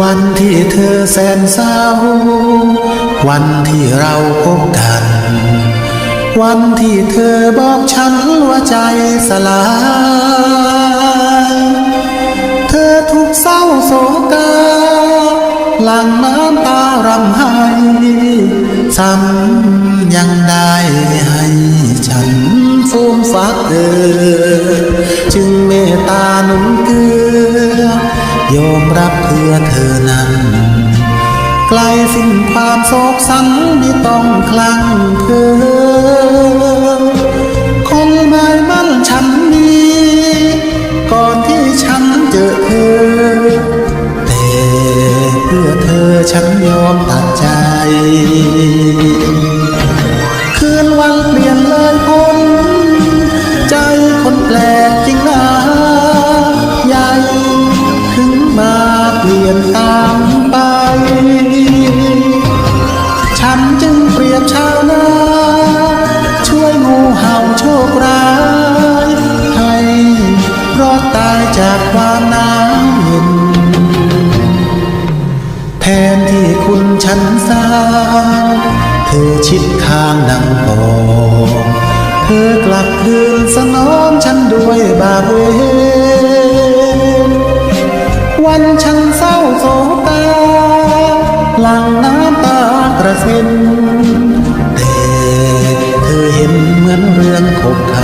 วันที่เธอแสนเศร้า วันที่เราพบกัน วันที่เธอบอกฉันว่าใจสลาย เธอทุกเศร้าโศกา หลังน้ำตารำไห้ซ้ำยังได้ให้ฉันฟูมฟักเออจึงเมตตาหนุนเกลือ ยอมรับเพื่อเธอนั้น ไกลสิ้นความโศกสันไม่ต้องคลั่งเพลินคนหมายมั่นฉันนี้ ก่อนที่ฉันเจอเธอ แต่เพื่อเธอฉันยอมตัดใจคืนวันเปลี่ยนเลยพ้นใจคนแปล นสางเธอชิดข้างดังปองเธอกลับคืนสนองฉันด้วยบาปเวรวันฉันเศร้าโศกาหลังน้ำตากระเซ็นแต่เธอเห็นเหมือนเรื่องขบขัน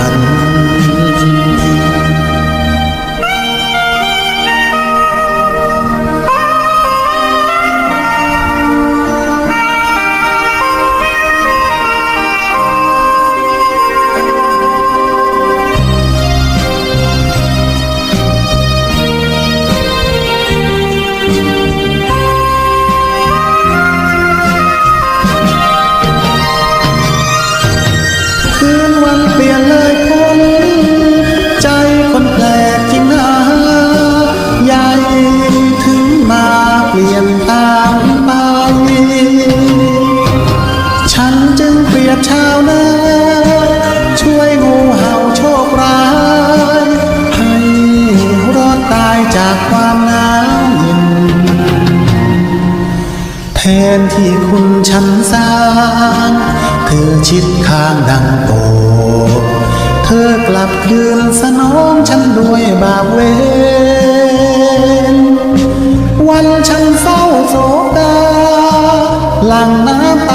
นที่คุณฉันสร้างเธอชิดข้างดังโต เธอกลับคืนสนองฉันด้วยบาปเวรวันฉันเศร้าโศกาหลังน้ำ